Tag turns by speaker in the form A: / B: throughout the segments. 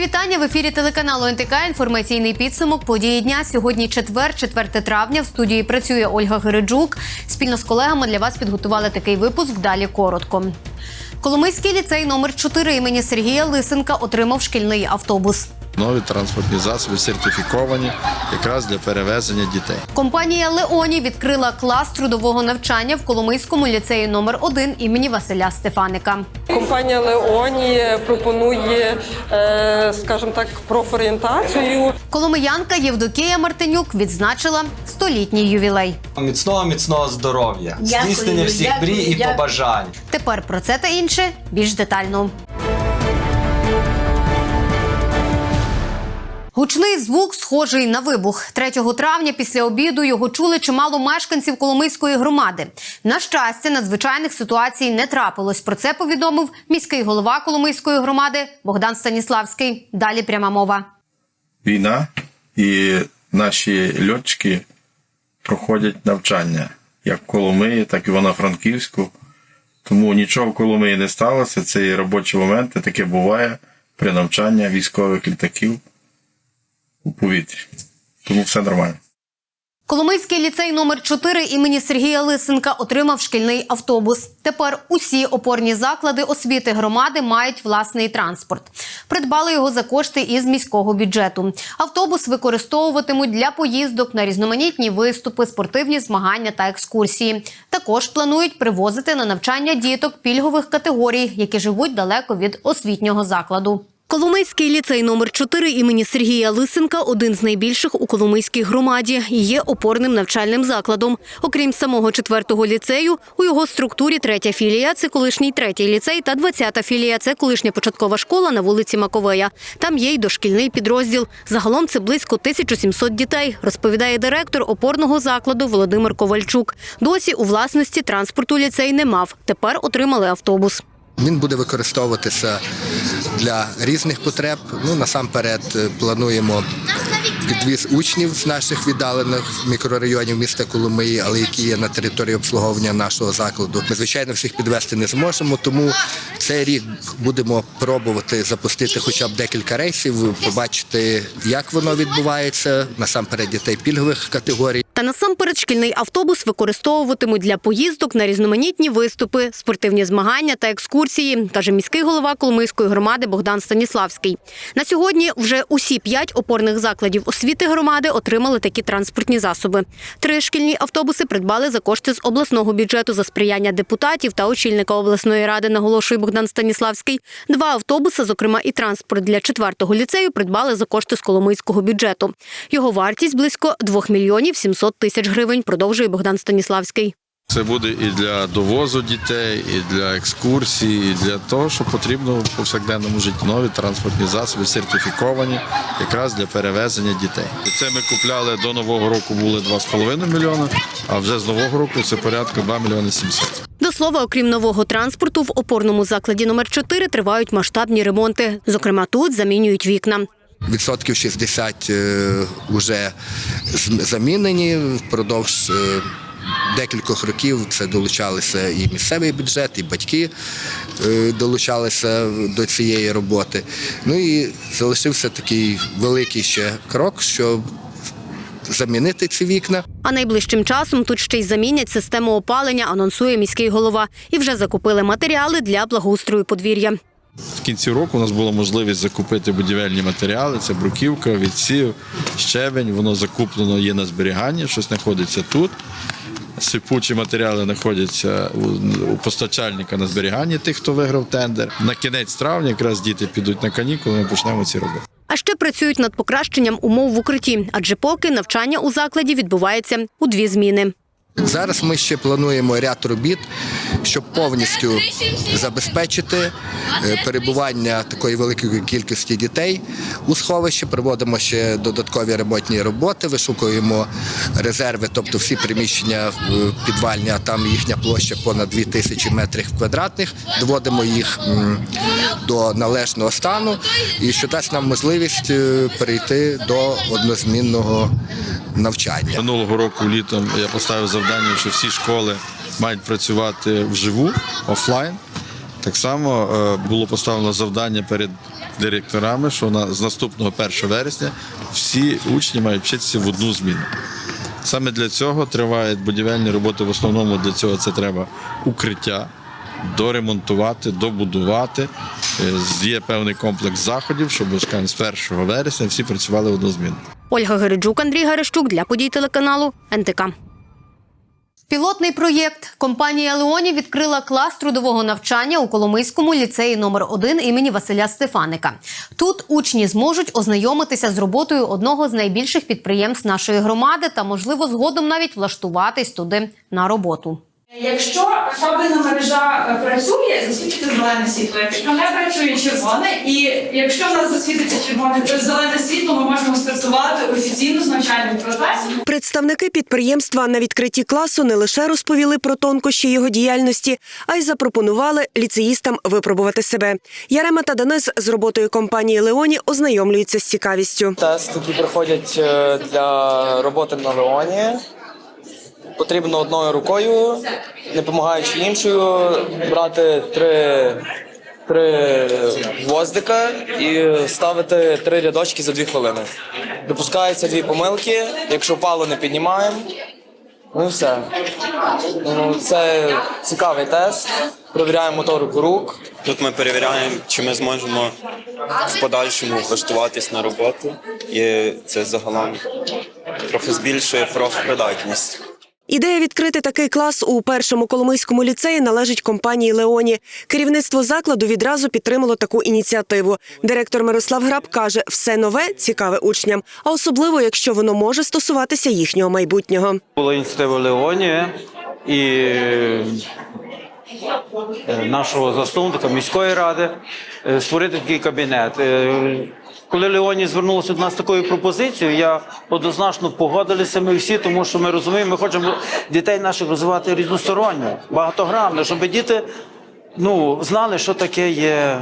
A: Вітання в ефірі телеканалу НТК. Інформаційний підсумок події дня. Сьогодні четвер, 4 травня. В студії працює Ольга Гереджук. Спільно з колегами для вас підготували такий випуск. Далі коротко. Коломийський ліцей номер 4 імені Сергія Лисенка отримав шкільний автобус.
B: Нові транспортні засоби сертифіковані якраз для перевезення дітей.
A: Компанія Леоні відкрила клас трудового навчання в Коломийському ліцеї номер 1 імені Василя Стефаника.
C: Компанія Леоні пропонує, е, скажімо так, профорієнтацію.
A: Коломиянка Євдокія Мартинюк відзначила столітній ювілей.
D: Міцного міцного здоров'я, здійснення всіх мрій і побажань.
A: Тепер про це та інше більш детально. Гучний звук схожий на вибух. 3 травня після обіду його чули чимало мешканців Коломийської громади. На щастя, надзвичайних ситуацій не трапилось. Про це повідомив міський голова Коломийської громади Богдан Станіславський. Далі пряма мова.
B: Війна і наші льотчики проходять навчання як в Коломиї, так і в Івано-Франківську. Тому нічого в Коломиї не сталося. Це і робочі моменти, таке буває при навчанні військових літаків у повітрі. Тому все нормально.
A: Коломийський ліцей номер 4 імені Сергія Лисенка отримав шкільний автобус. Тепер усі опорні заклади освіти громади мають власний транспорт. Придбали його за кошти із міського бюджету. Автобус використовуватимуть для поїздок на різноманітні виступи, спортивні змагання та екскурсії. Також планують привозити на навчання діток пільгових категорій, які живуть далеко від освітнього закладу. Коломийський ліцей номер 4 імені Сергія Лисенка один з найбільших у Коломийській громаді і є опорним навчальним закладом. Окрім самого четвертого ліцею, у його структурі третя філія це колишній третій ліцей та двадцята філія це колишня початкова школа на вулиці Маковея. Там є й дошкільний підрозділ. Загалом це близько 1700 дітей, розповідає директор опорного закладу Володимир Ковальчук. Досі у власності транспорту ліцей не мав. Тепер отримали автобус.
E: Він буде використовуватися для різних потреб. Ну насамперед е, плануємо підвіз учнів з наших віддалених мікрорайонів міста Коломиї, але які є на території обслуговування нашого закладу. Ми звичайно всіх підвести не зможемо, тому цей рік будемо пробувати запустити хоча б декілька рейсів, побачити, як воно відбувається. Насамперед дітей пільгових категорій.
A: Та насамперед шкільний автобус використовуватимуть для поїздок на різноманітні виступи, спортивні змагання та екскурсії, каже міський голова Коломийської громади Богдан Станіславський. На сьогодні вже усі п'ять опорних закладів освіти громади отримали такі транспортні засоби. Три шкільні автобуси придбали за кошти з обласного бюджету за сприяння депутатів та очільника обласної ради, наголошує Богдан Станіславський. Два автобуси, зокрема і транспорт для четвертого ліцею, придбали за кошти з Коломийського бюджету. Його вартість близько 2 мільйонів 700 тисяч гривень, продовжує Богдан Станіславський.
B: Це буде і для довозу дітей, і для екскурсій, і для того, що потрібно в повсякденному житті. Нові транспортні засоби сертифіковані якраз для перевезення дітей. І це ми купляли до нового року були 2,5 мільйона, а вже з нового року це порядка 2 мільйони 700.
A: До слова, окрім нового транспорту, в опорному закладі номер 4 тривають масштабні ремонти. Зокрема, тут замінюють вікна.
E: Відсотків 60 е, вже з- замінені впродовж е, декількох років. Це долучалися і місцевий бюджет, і батьки е, долучалися до цієї роботи. Ну і залишився такий великий ще крок, щоб замінити ці вікна.
A: А найближчим часом тут ще й замінять систему опалення, анонсує міський голова. І вже закупили матеріали для благоустрою подвір'я.
B: В кінці року у нас була можливість закупити будівельні матеріали. Це бруківка, відсів, щебень. Воно закуплено є на зберіганні, щось знаходиться тут. Сипучі матеріали знаходяться у, постачальника на зберіганні тих, хто виграв тендер. На кінець травня якраз діти підуть на канікули, ми почнемо ці роботи.
A: А ще працюють над покращенням умов в укритті, адже поки навчання у закладі відбувається у дві зміни.
E: Зараз ми ще плануємо ряд робіт, щоб повністю забезпечити е, перебування такої великої кількості дітей у сховищі. Проводимо ще додаткові ремонтні роботи, вишукуємо резерви, тобто всі приміщення е, підвальні, а там їхня площа понад 2000 метрів квадратних. Доводимо їх до належного стану, і що дасть нам можливість е, перейти до однозмінного навчання.
B: Минулого року літом я поставив завдання, що всі школи мають працювати вживу, офлайн. Так само е, було поставлено завдання перед директорами, що з наступного 1 вересня всі учні мають вчитися в одну зміну. Саме для цього тривають будівельні роботи. В основному для цього це треба укриття, доремонтувати, добудувати. Е, Є певний комплекс заходів, щоб скажімо, з 1 вересня всі працювали в одну зміну.
A: Ольга Гереджук, Андрій Гарещук для подій телеканалу НТК. Пілотний проєкт компанія Леоні відкрила клас трудового навчання у Коломийському ліцеї номер 1 імені Василя Стефаника. Тут учні зможуть ознайомитися з роботою одного з найбільших підприємств нашої громади та, можливо, згодом навіть влаштуватись туди на роботу.
F: Якщо кабельна мережа е, працює, засвітиться зелене світло. Якщо не працює червоне, і якщо в нас засвітиться червоне то зелене світло, ми можемо стартувати офіційно з навчальним процесом.
G: Представники підприємства на відкритті класу не лише розповіли про тонкощі його діяльності, а й запропонували ліцеїстам випробувати себе. Ярема та Денис з роботою компанії Леоні ознайомлюються з цікавістю.
H: Тест, які проходять е, для роботи на Леоні. Потрібно одною рукою, не допомагаючи іншою, брати три, три гвоздика і ставити три рядочки за дві хвилини. Допускаються дві помилки. Якщо впало, не піднімаємо. Ну і все. Ну, Це цікавий тест. Провіряємо моторику рук.
I: Тут ми перевіряємо, чи ми зможемо в подальшому влаштуватись на роботу, і це загалом трохи збільшує профпридатність.
G: Ідея відкрити такий клас у першому коломийському ліцеї належить компанії Леоні. Керівництво закладу відразу підтримало таку ініціативу. Директор Мирослав Граб каже, все нове цікаве учням, а особливо якщо воно може стосуватися їхнього майбутнього.
J: Була ініціатива Леоні і е, нашого заступника міської ради е, створити такий кабінет. Коли Леоні звернулася до нас такою пропозицією, я однозначно погодилися ми всі, тому що ми розуміємо, ми хочемо дітей наших розвивати різносторонньо, багатогранно, щоб діти ну, знали, що таке є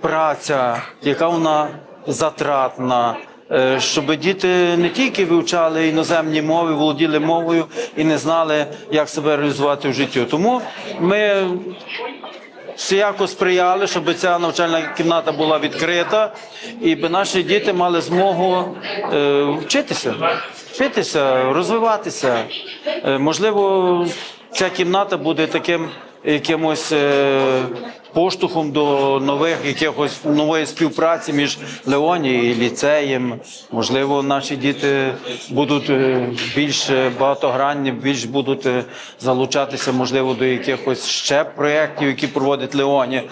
J: праця, яка вона затратна. Е, Щоб діти не тільки вивчали іноземні мови, володіли мовою і не знали, як себе реалізувати в житті. Тому ми всіяко сприяли, щоб ця навчальна кімната була відкрита, і би наші діти мали змогу е, вчитися, вчитися, розвиватися. Е, можливо, ця кімната буде таким якимось е, поштовхом до нових якихось нової співпраці між Леоні і ліцеєм. Можливо, наші діти будуть е, більш багатогранні, більш будуть е, залучатися, можливо, до якихось ще проєктів, які проводить Леоні.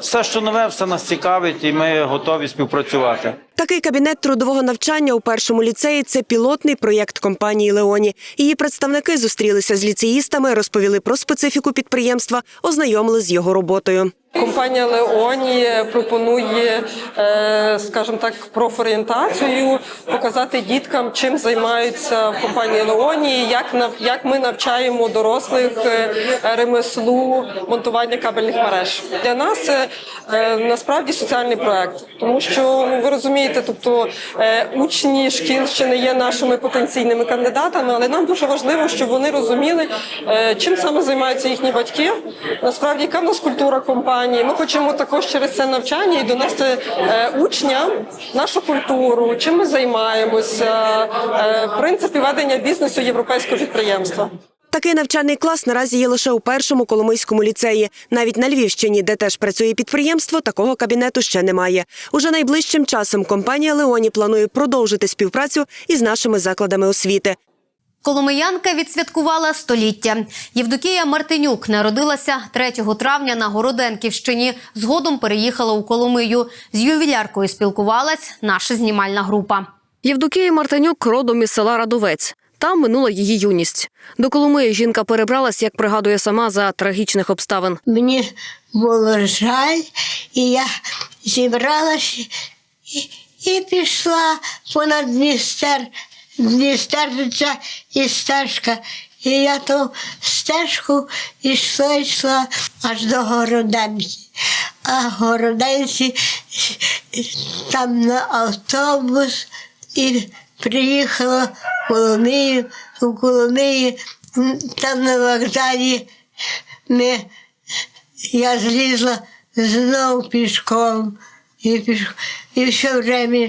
J: Все, що нове, все нас цікавить, і ми готові співпрацювати.
G: Такий кабінет трудового навчання у першому ліцеї це пілотний проєкт компанії Леоні. Її представники зустрілися з ліцеїстами, розповіли про специфіку підприємства, ознайомили з його роботою.
C: Компанія Леоні пропонує, е, скажімо так, профорієнтацію, показати діткам, чим займаються в компанії Леоні, як як ми навчаємо дорослих е, ремеслу монтування кабельних мереж. Для нас це е, насправді соціальний проект, тому що ну, ви розумієте, тобто е, учні шкіл ще не є нашими потенційними кандидатами, але нам дуже важливо, щоб вони розуміли, е, чим саме займаються їхні батьки. Насправді, яка в нас культура компанії. Ми хочемо також через це навчання і донести е, учням нашу культуру, чим ми займаємося, принципи ведення бізнесу європейського підприємства.
G: Такий навчальний клас наразі є лише у першому Коломийському ліцеї. Навіть на Львівщині, де теж працює підприємство, такого кабінету ще немає. Уже найближчим часом компанія Леоні планує продовжити співпрацю із нашими закладами освіти.
A: Коломиянка відсвяткувала століття. Євдокія Мартинюк народилася 3 травня на Городенківщині. Згодом переїхала у Коломию. З ювіляркою спілкувалась наша знімальна група.
K: Євдокія Мартинюк родом із села Радовець. Там минула її юність. До Коломиї жінка перебралась, як пригадує сама, за трагічних обставин.
L: Мені було жаль, і я зібралася і, і пішла понад Дністер, Дністерниця і стежка. І я ту стежку йшла, йшла аж до Городенці. А Городенці там на автобус і приїхала в Коломию, у Коломиї, там на вокзалі ми я злізла знов пішком і пішов, і все время.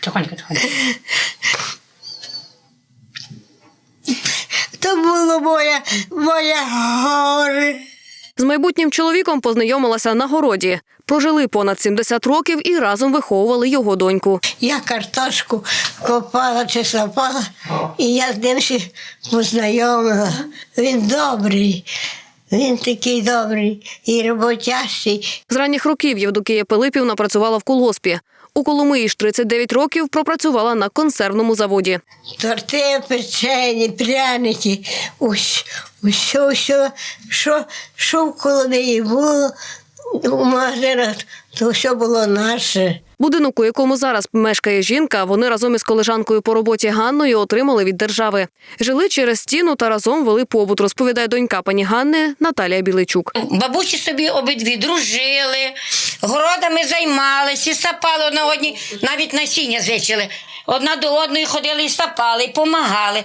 F: Тихонько, тихонько.
L: То було моє, моє горе.
K: З майбутнім чоловіком познайомилася на городі. Прожили понад 70 років і разом виховували його доньку.
L: Я картошку копала чи сапала, і я з ним ще познайомила. Він добрий, він такий добрий і роботящий.
K: З ранніх років Євдокія Пилипівна працювала в колгоспі. У Коломиї ж 39 років пропрацювала на консервному заводі.
L: Торти, печені, пряники, усе, усе, усе, що, що коло неї було у магазинах, то все було наше.
K: Будинок, у якому зараз мешкає жінка, вони разом із колежанкою по роботі Ганною отримали від держави. Жили через стіну та разом вели побут, розповідає донька пані Ганни Наталія Біличук.
M: Бабусі собі обидві дружили, городами займалися, сапали одна одні, навіть насіння зичили. Одна до одної ходили і сапали, і помагали.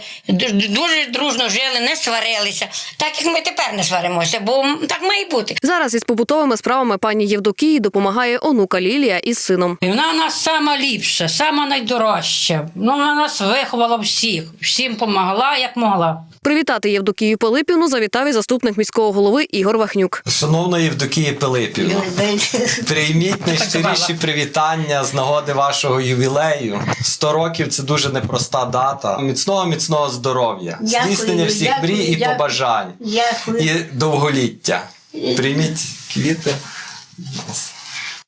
M: Дуже дружно жили, не сварилися. Так як ми тепер не сваримося, бо так має бути.
K: Зараз із побутовими справами пані Євдокії допомагає онука Лілія із сином.
F: І Вона у нас сама ліпша, сама найдорожча. Ну, вона нас виховала всіх, всім допомогла, як могла.
K: Привітати Євдокію Пилипівну завітав і заступник міського голови Ігор Вахнюк.
D: Шановна Євдокія Пилипівна, прийміть найщиріші привітання з нагоди вашого ювілею. 100 років це дуже непроста дата. Міцного, міцного здоров'я, здійснення всіх
L: дякую,
D: мрій і
L: дякую.
D: побажань,
L: Дякую.
D: і довголіття. Прийміть квіти.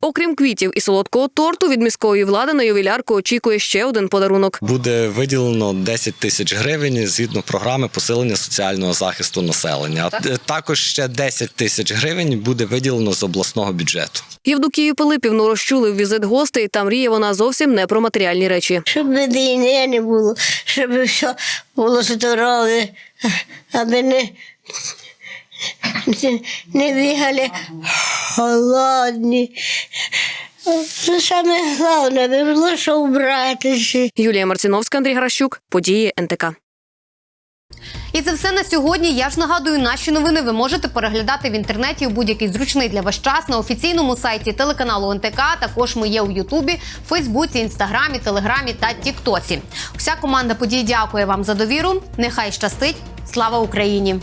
K: Окрім квітів і солодкого торту, від міської влади на ювілярку очікує ще один подарунок.
N: Буде виділено 10 тисяч гривень згідно програми посилення соціального захисту населення. Е, Також ще 10 тисяч гривень буде виділено з обласного бюджету.
K: Євдокію Пилипівну розчулив візит гостей, та мріє вона зовсім не про матеріальні речі.
L: Щоб війни не було, щоб все було здорове, аби не, не, бігали голодні. Це саме головне, було що вбратися.
K: Юлія Марціновська, Андрій Гращук, події НТК.
A: І це все на сьогодні. Я ж нагадую, наші новини ви можете переглядати в інтернеті у будь-який зручний для вас час на офіційному сайті телеканалу НТК. Також ми є у Ютубі, Фейсбуці, Інстаграмі, Телеграмі та Тіктоці. Вся команда подій дякує вам за довіру. Нехай щастить. Слава Україні!